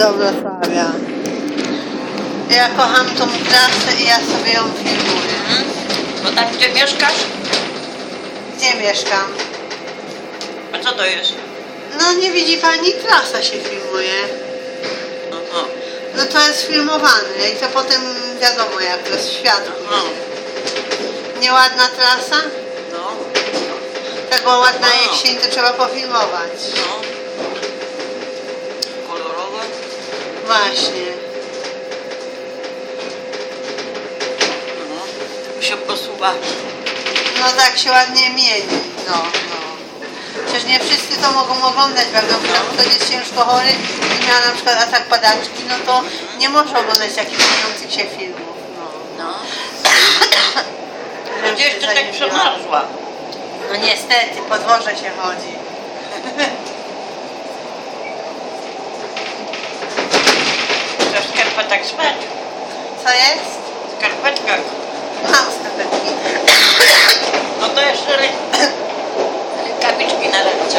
do Wrocławia. Ja kocham tą trasę i ja sobie ją filmuję. Bo tam gdzie mieszkasz? Gdzie mieszkam? A co to jest? No nie widzi pani, trasa się filmuje. No to no, jest filmowane i to potem wiadomo jak to jest światło. No. aha, Nieładna trasa? no, tak Tego ładna jesień to trzeba pofilmować. no. właśnie. No, tu się posuwa. No tak się ładnie mieni. No, no. Przecież nie wszyscy to mogą oglądać, prawda? No. Ktoś jest ciężko chory i miał na przykład atak padaczki, no to nie może oglądać jakichś śmiejących się filmów. No. no. no. Gdzieś to tak przemarzła. No niestety, podwoże się chodzi. tak spać. Co jest? W skarpetkach. Mam skarpetki. No to jeszcze rękawiczki na ręce.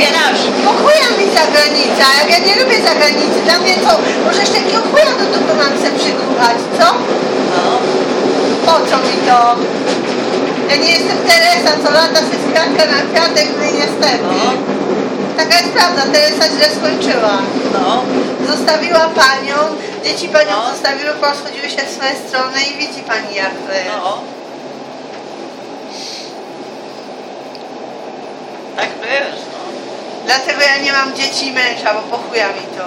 wybierasz. Bo chuja mi zagranica, jak ja nie lubię zagranicy. Dla mnie to możesz takiego chuja no do dupy mam chce przykuchać, co? No. Po co mi to? Ja nie jestem Teresa, co lata się z kwiatka na kwiatek zmienia stepy. No. Taka jest prawda, Teresa źle skończyła. No. Zostawiła panią, dzieci panią no. zostawiły, poschodziły się w swoje strony i widzi pani jak. No. Tak to jest. Dlatego ja nie mam dzieci i męża, bo pochuja mi to.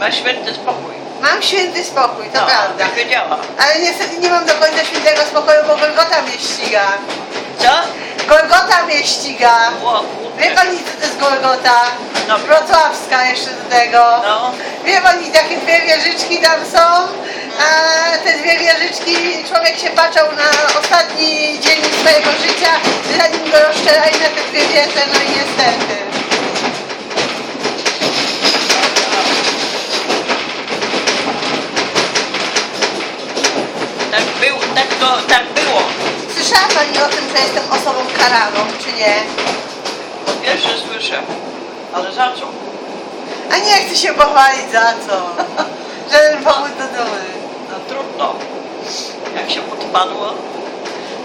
Ma święty spokój. Mam święty spokój, to no, prawda. Tak. Ale niestety nie mam do końca świętego spokoju, bo Golgota mnie ściga. Co? Golgota mnie ściga. O, Wie pani co to jest Golgota? No. Wrocławska jeszcze do tego. No. Wie pani, takie dwie wieżyczki tam są, a te dwie wieżyczki, człowiek się patrzał na ostatni dzień swojego życia, zanim go rozszczelali na te dwie wieże, no i niestety. Tak było, tak to, tak było. Słyszała pani o tym, że karaną, czy nie? Pierwsze słyszę. Ale za co? A nie chcę się pochwalić za co. Żaden powód do dumy. No trudno. Jak się podpadło.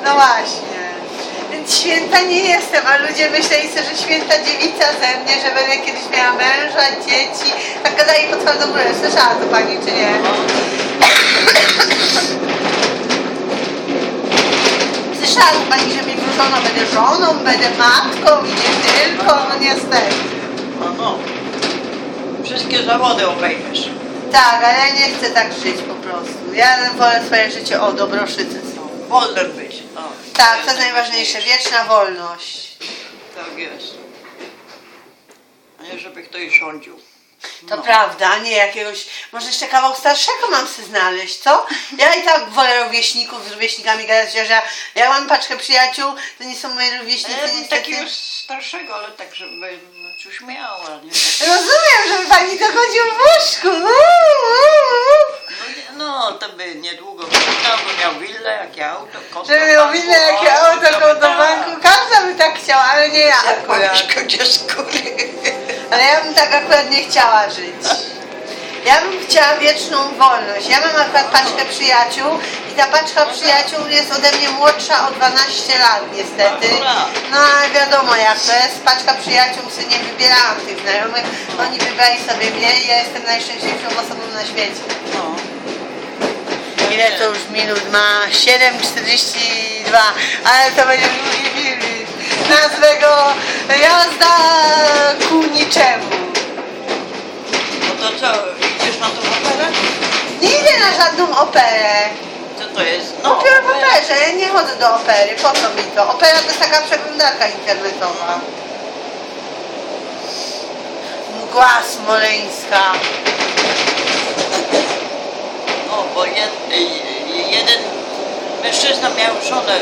No właśnie. Więc święta nie jestem, a ludzie myśleli sobie, że święta dziewica ze mnie, że będę kiedyś miała męża, dzieci. Tak gadali pod twardą górę. Słyszała to pani, czy nie? No. To pani, że mi wróżono, będę żoną, będę matką i nie tylko, no niestety. No, no. Wszystkie zawody obejmiesz. Tak, ale ja nie chcę tak żyć po prostu. Ja wolę swoje życie, o, dobroszycy są. Wolnym być. O, Tak, to jest najważniejsze, wieczna wolność. Tak jest. A nie żeby ktoś rządził. To No. prawda, a nie jakiegoś, może jeszcze kawał starszego mam sobie znaleźć, co? Ja i tak wolę rówieśników z rówieśnikami gadać, że ja, ja mam paczkę przyjaciół, to nie są moi rówieśnicy, E, niestety. takiego starszego, ale tak, żeby no, się uśmiała, nie? Rozumiem, żeby pani dochodził w łóżku. Uuu, uuu. No, nie- no, to by niedługo wyglądał, bo miał willę, jakie auto, konto Żeby miał winne jakie O, auto, to koło do tak. banku, każda by tak chciała, ale nie ja akurat. Gdzie skóry. Ale ja bym tak akurat nie chciała żyć. Ja bym chciała wieczną wolność. Ja mam akurat paczkę przyjaciół i ta paczka przyjaciół jest ode mnie młodsza o 12 lat niestety. No ale wiadomo jak to jest. Paczka przyjaciół sobie nie wybierałam tych znajomych. Oni wybrali sobie mnie i ja jestem najszczęśliwszą osobą na świecie. No. Ile to już minut ma? 7.42, ale to będzie długi film. Nazwę go Jazda ku niczemu. No to co, idziesz na tą operę? Nie idę na żadną operę. Co to jest? No, Dopiero w operze, ja nie chodzę do opery. Po co mi to? Opera to jest taka przeglądarka internetowa. Mgła smoleńska. No, bo jed, y, jeden mężczyzna miał żonę,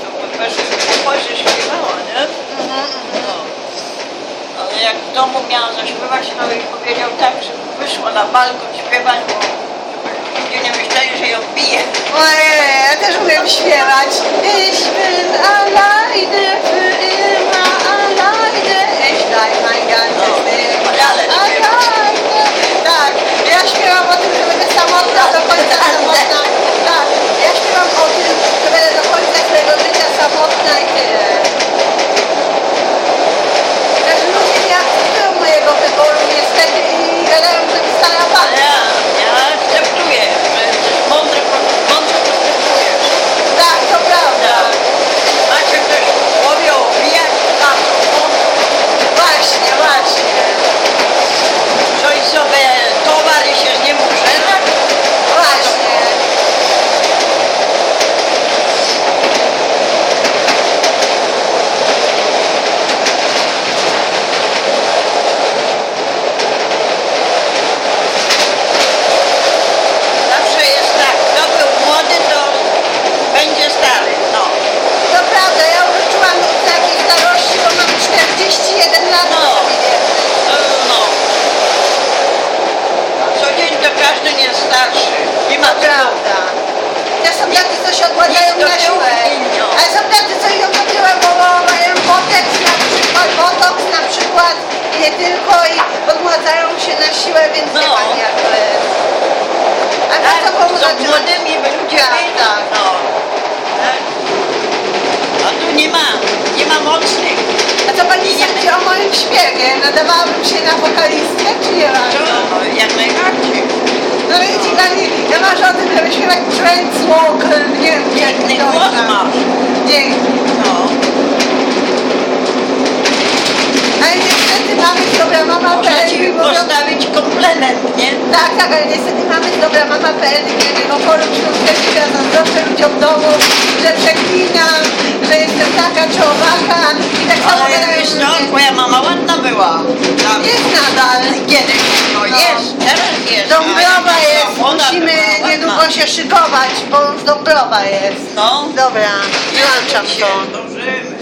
co w operze w śpiewała, nie? No. Ale jak w domu miała zaśpiewać, no i powiedział tak, że wyszła na balkon śpiewać, bo ludzie nie myśleli, że ją bije. Ojej, ja też umiem śpiewać. Ich bin alleine für immer alleine. Ich bleib mein ganzes No, Leben ale nie alleine. Tak, ja śpiewam o tym, że będę samotna do końca samotna. Tak, ja śpiewam o tym, że będę do końca swojego życia samotna i tyle. Że ludzie nie akceptują mojego wyboru niestety i gadają, że stara Ale pani. ja, ja akceptuję, że jesteś mądry, mądry postępujesz. Tak, to prawda. Tak. Macie ktoś powie obijać, tam mądro. Właśnie, właśnie. Coś sobie towar i się z nim użerać? Właśnie. Zawsze jest tak, kto był młody, to będzie stary. No. To prawda, ja użyczyłam takiej starości, bo mam 41 lat. No. sobie wierzę. No, no. Co dzień to każdy nie jest I ma To prawda. Ja są tacy, co się odkładają Nic do na siłę. inno. Ale są tacy, co idą do tyłu, bo mają botox na przykład, na przykład i nie tylko i odmładzają się na siłę, więc No. wie pani jak to jest. A Tak, co komu są zaczynać? młodymi, ludzie Tak, byli. tak. No. Tak? Nie ma, nie ma mocnych. A co pani sądzi o moim śpiewie? Nadawałabym się na wokalistkę, czy nie To, warto? no, jak najbardziej. No widzi marzę o tym, żeby śpiewać Friends Walk, nie wiem, Piękny głos masz. Dzięki. No. Ale niestety mamy z dobra mama Można ci PL, mówią, postawić komplement, nie? tak, tak, ale niestety mamy z dobra mama PL, jednego forum śląskiego, ja zazdroszczę ludziom domu, że przeklinam, taka czy owaka i tak samo Ale wiesz co, twoja mama ładna była. Tam. Jest nadal. Kiedyś, no, No. jest, teraz jest. Dąbrowa jest, młoda, musimy niedługo się szykować, bo już Dąbrowa jest. No. Dobra, wyłączam to. Dobrze.